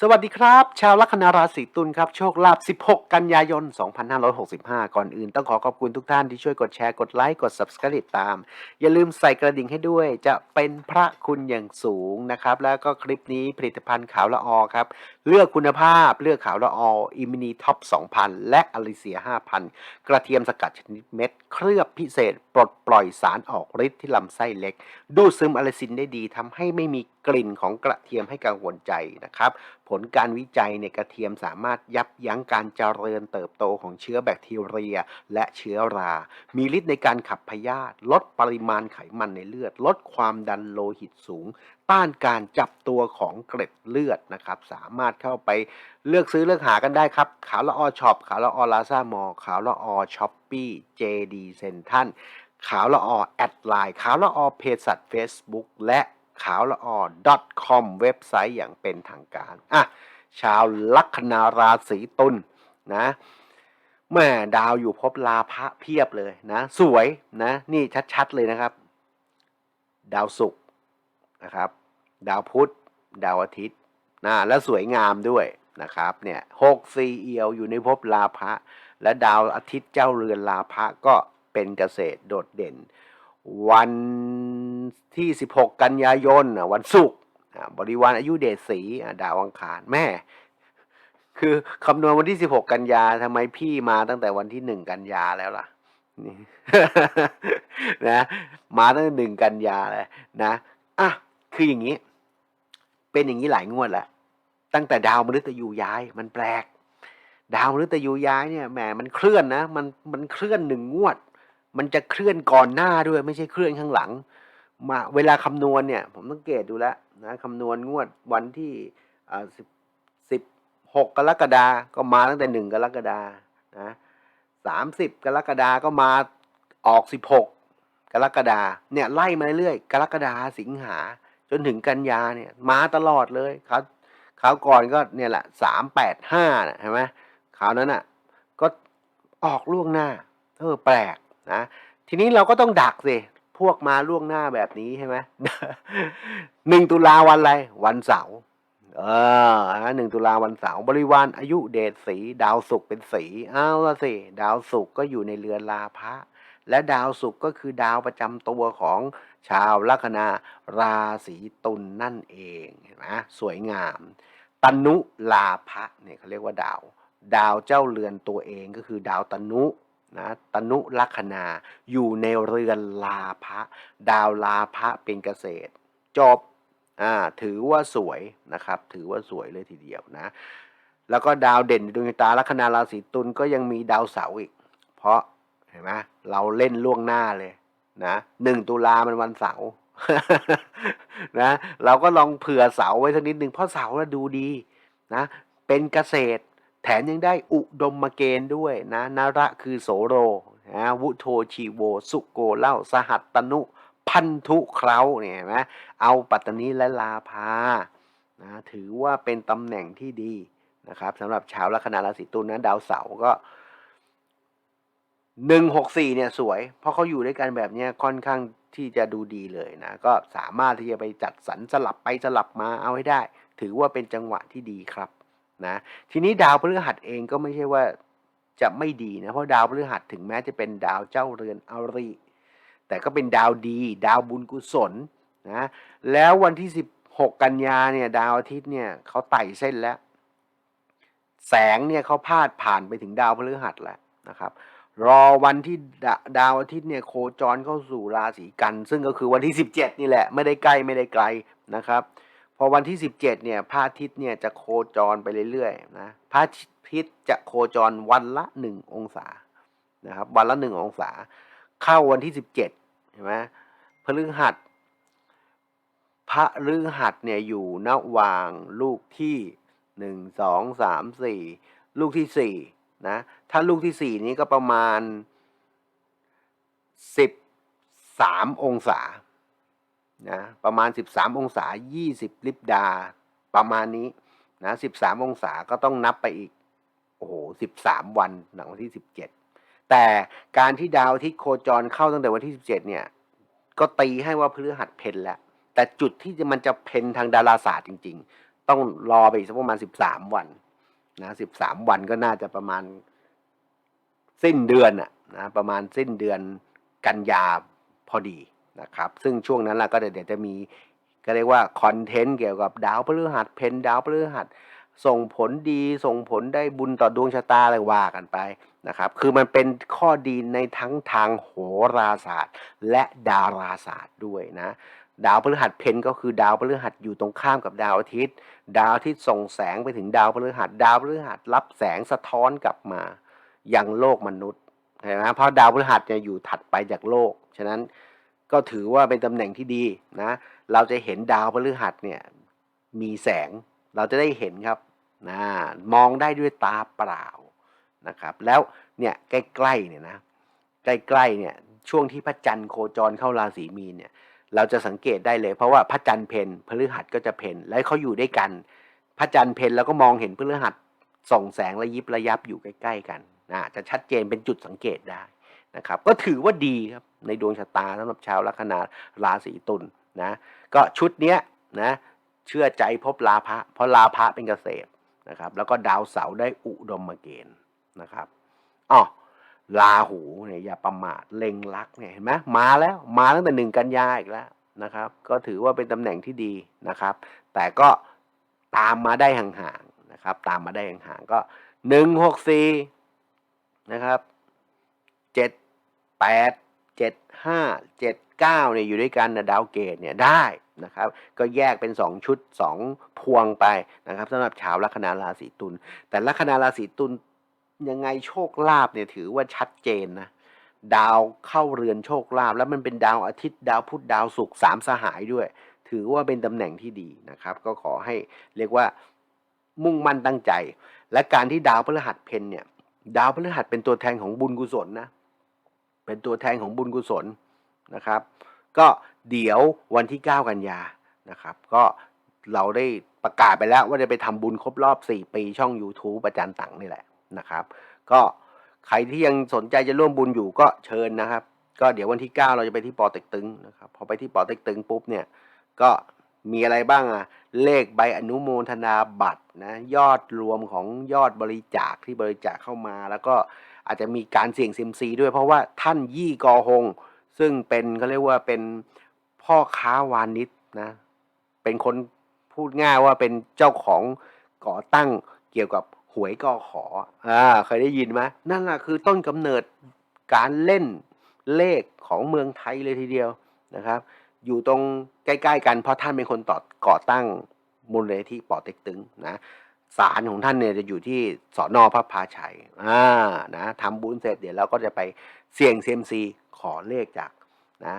สวัสดีครับ ชาวลัคนาราศีตุลครับ โชคลาภ 16 กันยายน 2565 ก่อนอื่นต้องขอขอบคุณทุกท่านที่ช่วยกดแชร์กดไลค์กด Subscribe ติดตาม อย่าลืมใส่กระดิ่งให้ด้วย จะเป็นพระคุณอย่างสูงนะครับ แล้วก็คลิปนี้ผลิตภัณฑ์ขาวละออครับ เลือกคุณภาพเลือกขาวละอออิมินีท็อป 2,000 และอลิเซีย 5,000 กระเทียมสกัดชนิดเม็ด เคลือบพิเศษ ปลดปล่อยสารออกฤทธิ์ที่ลำไส้เล็ก ดูดซึมอะลาซินได้ดีทำให้ไม่มีกลิ่นของกระเทียมให้กังวลใจนะครับผลการวิจัยในกระเทียมสามารถยับยั้งการเจริญเติบโตของเชื้อแบคทีเรีย และเชื้อรา มีฤทธิ์ในการขับพยาธิลดปริมาณไขมันในเลือด ลดความดันโลหิตสูง ต้านการจับตัวของเกล็ดเลือดนะครับ สามารถเข้าไปเลือกซื้อเลือกหากันได้ครับ ขาวละออช็อปขาวละออลาซามอขาวละออช้อปปี้เจดีเซนทันขาวละออแอดไลน์ขาวละออเพจสัตว์ Facebook และ ขาวละออ .com เว็บไซต์อย่างเป็นทางการอะชาวลัคนาราศีตุลนะแม่ดาวอยู่ภพลาภะเพียบเลยนะ สวยนะ นี่ชัดๆเลยนะครับ ดาวศุกร์นะครับ ดาวพุธ ดาวอาทิตย์นะและสวยงามด้วยนะครับ เนี่ยหกสี่เอียวอยู่ในภพลาภะและดาวอาทิตย์เจ้าเรือนลาภะก็เป็นเกษตรโดดเด่น วัน ที่ 16 กันยายนวันศุกร์บริวารอายุเดชสีดาวอังคารแม่ คือคำนวณวันที่ 16 กันยาทำไมพี่มาตั้งแต่วันที่ 1 กันยาแล้วล่ะนี่นะมาตั้งแต่หนึ่งกันยาเลยนะอะคืออย่างนี้ เป็นอย่างนี้หลายงวดแล้วตั้งแต่ดาวมฤตยูย้าย มันแปลก ดาวมฤตยูย้ายเนี่ยแหมมันเคลื่อนนะมันมันเคลื่อนหนึ่งงวด มันจะเคลื่อนก่อนหน้าด้วย ไม่ใช่เคลื่อนข้างหลัง มาเวลาคำนวณเนี่ย ผมสังเกตดูแล้วนะคำนวณงวดวันที่สิบสิบหกกรกฎาก็มาตั้งแต่หนึ่งกรกฎานะสามสิบกรกฎาก็มาออกสิบหกกรกฎาเนี่ยไล่มาเรื่อยกรกฎาสิงหาจนถึงกันยาเนี่ย มาตลอดเลยครับคราวก่อนก็เนี่ยแหละสามแปดห้านะเห็นไหมคราวนั้นอะ ก็ออกล่วงหน้าเออแปลกนะทีนี้เราก็ต้องดักสิ พวกมาล่วงหน้าแบบนี้ใช่ไหมหนึ่งตุลาวันอะไร วันเสาร์เออหนึ่งตุลาวันเสาร์บริวารอายุเดชสี ดาวศุกร์เป็นสีเอาละสิดาวศุกร์ก็อยู่ในเรือนลาภะและดาวศุกร์ก็คือดาวประจำตัวของชาวลัคนาราศีตุลนนั่นเองเห็นไหมสวยงาม ตนุลาภะเนี่ยเขาเรียกว่าดาว ดาวเจ้าเรือนตัวเองก็คือดาวตนุ นะตนุลัคนาอยู่ในเรือนลาภะดาวลาภะเป็นเกษตร จบอ่าถือว่าสวยนะครับ ถือว่าสวยเลยทีเดียวนะ แล้วก็ดาวเด่นดวงชะตาลัคนาราศีตุลก็ยังมีดาวเสาร์อีก เพราะเห็นไหมเราเล่นล่วงหน้าเลยนะหนึ่งตุลามันวันเสาร์นะเราก็ลองเผื่อเสาไว้สักนิดหนึ่งเพราะเสาน่ะดูดีนะเป็นเกษตร แถมยังได้อุดมเกณฑ์ด้วยนะนาระคือโสโรนะวุโทชีโว สุโกเล่า สหัตตนุ พันธุเคราเนี่ยนไหมเอาปัตตนีและลาภานะถือว่าเป็นตำแหน่งที่ดีนะครับสำหรับชาวลัคนาราศีตุลนะดาวเสาร์ก็หนึ่งหกสี่เนี่ยสวย เพราะเขาอยู่ด้วยกันแบบนี้ค่อนข้างที่จะดูดีเลยนะ ก็สามารถที่จะไปจัดสรรสลับไปสลับมาเอาให้ได้ ถือว่าเป็นจังหวะที่ดีครับ นะ ทีนี้ดาวพฤหัสเองก็ไม่ใช่ว่าจะไม่ดีนะ เพราะดาวพฤหัสถึงแม้จะเป็นดาวเจ้าเรือนอริ แต่ก็เป็นดาวดี ดาวบุญกุศลนะ แล้ววันที่ 16 กันยาเนี่ยดาวอาทิตย์เนี่ยเขาไต่เส้นแล้ว แสงเนี่ยเขาพาดผ่านไปถึงดาวพฤหัสแล้วนะครับ รอวันที่ดาดาวอาทิตย์เนี่ยโคจรเข้าสู่ราศีกัน ซึ่งก็คือวันที่ 17 นี่แหละ ไม่ได้ใกล้ไม่ได้ไกลนะครับ พอวันที่ 17เนี่ยพระอาทิตย์เนี่ยจะโคจรไปเรื่อยๆนะพระอาทิตย์จะโคจรวันละ 1 องศานะครับวันละ 1 องศา เข้าวันที่ 17เห็นไหมพฤหัสพระฤหัสเนี่ยอยู่ระหว่างลูกที่หนึ่งสองสามสี่ลูกที่สี่นะถ้าลูกที่สี่นี้ก็ประมาณสิบสามองศา นะประมาณ 13 องศา 20 ลิบดา ประมาณนี้นะ13 องศาก็ต้องนับไปอีก โอ้โห 13 วันหลังวันที่ 17 แต่การที่ดาวอาที่โคจรเข้าตั้งแต่วันที่ 17 เนี่ย ก็ตีให้ว่าพฤหัสเพนแล้ว แต่จุดที่จะมันจะเพนทางดาราศาสตร์จริง ๆ ต้องรอไปอีกสักประมาณสิบสามวันนะสิบสามวันก็น่าจะประมาณสิ้นเดือนอะนะประมาณสิ้นเดือนกันยาพอดี นะครับ ซึ่งช่วงนั้นล่ะก็เดี๋ยวจะมีก็เรียกว่าคอนเทนต์เกี่ยวกับดาวพฤหัสเพนดาวพฤหัสส่งผลดีส่งผลได้บุญต่อดวงชะตาอะไรว่ากันไปนะครับ คือมันเป็นข้อดีในทั้งทางโหราศาสตร์ และดาราศาสตร์ด้วยนะ ดาวพฤหัสเพนก็คือดาวพฤหัสอยู่ตรงข้ามกับดาวอาทิตย์ ดาวอาทิตย์ส่งแสงไปถึงดาวพฤหัส ดาวพฤหัสรับแสงสะท้อนกลับมายังโลกมนุษย์เห็นไหมเพราะดาวพฤหัสจะอยู่ถัดไปจากโลก ฉะนั้น ก็ถือว่าเป็นตำแหน่งที่ดีนะ เราจะเห็นดาวพฤหัสเนี่ยมีแสงเราจะได้เห็นครับนะมองได้ด้วยตาเปล่านะครับ แล้วเนี่ยใกล้ๆเนี่ยนะใกล้ๆเนี่ยช่วงที่พระจันทร์โคจรเข้าราศีมีนเนี่ยเราจะสังเกตได้เลย เพราะว่าพระจันทร์เพนพฤหัสก็จะเพนแล้วเขาอยู่ด้วยกัน พระจันทร์เพนแล้วก็มองเห็นพฤหัสส่องแสงระยิบระยับอยู่ใกล้ ๆ กันนะจะชัดเจนเป็นจุดสังเกตได้ นะครับก็ถือว่าดีครับในดวงชะตาสำหรับชาวลัคนาราศีตุลนะก็ชุดเนี้ยนะเชื่อใจพบลาภะเพราะลาภะเป็นเกษตรนะครับแล้วก็ดาวเสาร์ได้อุดมเกณฑ์นะครับอ๋อลาหูเนี่ยอย่าประมาทเล็งลักเนี่ยเห็นไหมมาแล้วมาตั้งแต่หนึ่งกันยาอีกแล้วนะครับ ก็ถือว่าเป็นตำแหน่งที่ดีนะครับ แต่ก็ตามมาได้ห่างๆนะครับ ตามมาได้ห่างๆก็หนึ่งหกสี่นะครับ แปดเจ็ดห้าเจ็ดเก้าเนี่ยอยู่ด้วยกันนะดาวเกตเนี่ยได้นะครับก็แยกเป็นสองชุดสองพวงไปนะครับสำหรับชาวลัคนาราศีตุลแต่ลัคนาราศีตุลยังไงโชคลาภเนี่ยถือว่าชัดเจนนะดาวเข้าเรือนโชคลาภแล้วมันเป็นดาวอาทิตย์ดาวพุธดาวศุกร์สามสหายด้วย ถือว่าเป็นตำแหน่งที่ดีนะครับ ก็ขอให้เรียกว่ามุ่งมั่นตั้งใจ และการที่ดาวพฤหัสเพนเนี่ยดาวพฤหัสเป็นตัวแทนของบุญกุศลนะ เป็นตัวแทนของบุญกุศลนะครับ ก็เดี๋ยววันที่ 9 กันยานะครับ ก็เราได้ประกาศไปแล้วว่าจะไปทำบุญครบรอบ 4 ปีช่อง YouTube ประจันตังนี่แหละนะครับ ก็ใครที่ยังสนใจจะร่วมบุญอยู่ก็เชิญนะครับ ก็เดี๋ยววันที่ 9 เราจะไปที่ปอเต็กตึงนะครับพอไปที่ปอเต็กตึงปุ๊บเนี่ยก็มีอะไรบ้างอะเลขใบอนุโมทนาบัตรนะยอดรวมของยอดบริจาคที่บริจาคเข้ามาแล้วก็ อาจจะมีการเสี่ยงเซียมซีด้วยเพราะว่าท่านยี่กอฮง ซึ่งเป็นเขาเรียกว่าเป็นพ่อค้าวานิชนะเป็นคนพูดง่ายว่าเป็นเจ้าของก่อตั้งเกี่ยวกับหวยกอขออ่าเคยได้ยินไหมนั่นแหละคือต้นกำเนิดการเล่นเลขของเมืองไทยเลยทีเดียวนะครับ อยู่ตรงใกล้ ๆ กันเพราะท่านเป็นคนต่อก่อตั้งมูลนิธิป่อเต็กตึงนะ ศาลของท่านเนี่ยจะอยู่ที่สอนอพระพาชัยอ่านะทำบุญเสร็จเดี๋ยวเราก็จะไปเสี่ยงเซยมซีขอเลขจากนะ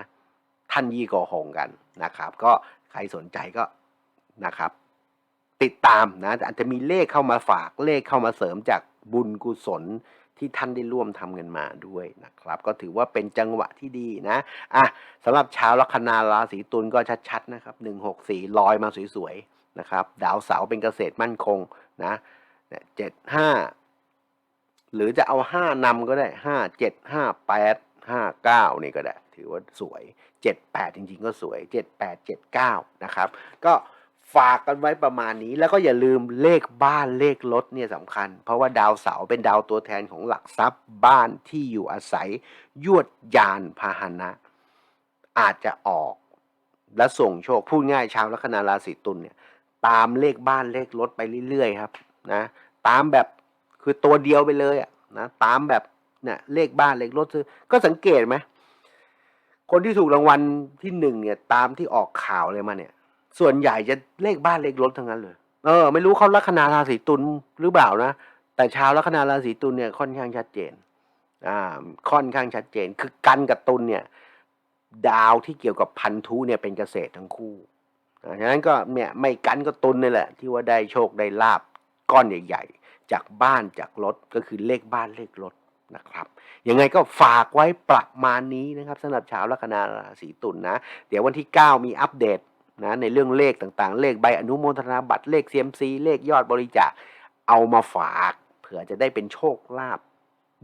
ท่านยี่กอหงกันนะครับ ก็ใครสนใจก็นะครับ ติดตามนะอาจจะมีเลขเข้ามาฝากเลขเข้ามาเสริมจากบุญกุศลที่ท่านได้ร่วมทำกันมาด้วยนะครับ ก็ถือว่าเป็นจังหวะที่ดีนะอะสำหรับชาวลัคนาราศีตุลก็ชัดๆนะครับหนึ่งหกสี่ลอยมาสวยๆนะครับ ดาวเสาเป็นเกษตรมั่นคง นะเจ็ดห้าหรือจะเอาห้านำก็ได้ห้าเจ็ดห้าแปดห้าเก้านี่ก็ได้ ถือว่าสวยเจ็ดแปดจริงๆก็สวยเจ็ดแปดเจ็ดเก้านะครับ ก็ฝากกันไว้ประมาณนี้แล้วก็อย่าลืมเลขบ้านเลขรถเนี่ยสำคัญ เพราะว่าดาวเสาเป็นดาวตัวแทนของหลักทรัพย์บ้านที่อยู่อาศัย ยวดยานพาหนะ อาจจะออกและส่งโชคพูดง่ายชาวลัคนาราศีตุลเนี่ย ตามเลขบ้านเลขรถไปเรื่อยๆครับนะตามแบบคือตัวเดียวไปเลยอะนะตามแบบเนี่ยเลขบ้านเลขรถซื้อก็สังเกตไหมคนที่ถูกรางวัลที่หนึ่งเนี่ยตามที่ออกข่าวเลยมาเนี่ย ส่วนใหญ่จะเลขบ้านเลขรถทั้งนั้นเลย เออ ไม่รู้เขาลัคนาราศีตุลหรือเปล่านะแต่ชาวลัคนาราศีตุลเนี่ยค่อนข้างชัดเจนอ่าค่อนข้างชัดเจน คือกันกับตุลเนี่ย ดาวที่เกี่ยวกับพันธุเนี่ยเป็นเกษตรทั้งคู่ ฉะนั้นก็เนี่ยไม่กันก็ตุลนี่แหละ ที่ว่าได้โชคได้ลาบก้อนใหญ่ๆ จากบ้านจากรถก็คือเลขบ้านเลขรถนะครับยังไงก็ฝากไว้ประมาณนี้นะครับสำหรับชาวลัคนาราศีตุลนะ เดี๋ยววันที่ 9 มีอัปเดตนะในเรื่องเลขต่างๆ เลขใบอนุโมทนาบัตรเลขเซียมซีเลขยอดบริจาคเอามาฝากเผื่อจะได้เป็นโชคลาภ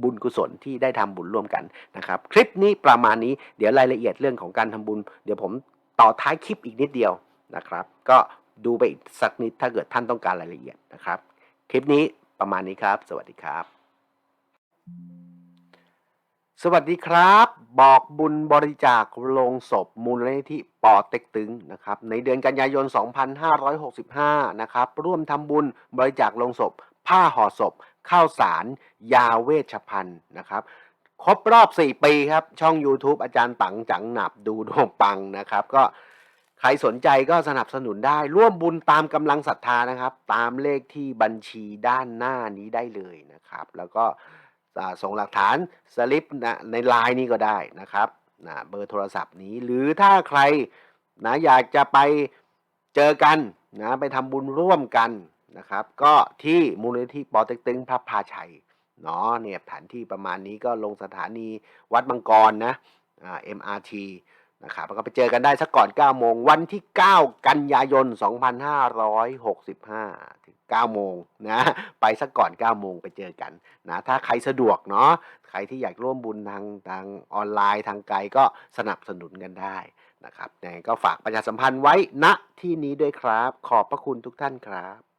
บุญกุศลที่ได้ทำบุญร่วมกันนะครับ คลิปนี้ประมาณนี้เดี๋ยวรายละเอียดเรื่องของการทำบุญ เดี๋ยวผมต่อท้ายคลิปอีกนิดเดียว นะครับ ก็ดูไปอีกสักนิดถ้าเกิดท่านต้องการรายละเอียดนะครับ คลิปนี้ประมาณนี้ครับ สวัสดีครับ สวัสดีครับ บอกบุญบริจาคโลงศพมูลนิธิปอเต็กตึงนะครับ ในเดือนกันยายน 2565 นะครับ ร่วมทำบุญบริจาคโลงศพ ผ้าห่อศพ ข้าวสาร ยาเวชภัณฑ์นะครับครบรอบ 4 ปีครับ ช่อง YouTube อาจารย์ตังจังหนับดูดวงปังนะครับ ก็ ใครสนใจก็สนับสนุนได้ ร่วมบุญตามกำลังศรัทธานะครับ ตามเลขที่บัญชีด้านหน้านี้ได้เลยนะครับ แล้วก็ส่งหลักฐานสลิปนะในไลน์นี้ก็ได้นะครับนะเบอร์โทรศัพท์นี้ หรือถ้าใครนะอยากจะไปเจอกันนะไปทำบุญร่วมกันนะครับ ก็ที่มูลนิธิปอเต็กตึงพระพาชัยเนาะเนี่ยแผนที่ประมาณนี้ก็ลงสถานีวัดมังกรนะอ่า MRT นะครับแล้วก็ไปเจอกันได้สักก่อน 9 โมง วันที่ 9 กันยายน 2565 ถึง 9 โมงนะ ไปสักก่อน 9 โมงไปเจอกันนะ ถ้าใครสะดวกเนาะ ใครที่อยากร่วมบุญทางทางออนไลน์ทางไกลก็สนับสนุนกันได้นะครับยังไงก็ฝากประชาสัมพันธ์ไว้ณที่นี้ด้วยครับ ขอบพระคุณทุกท่านครับ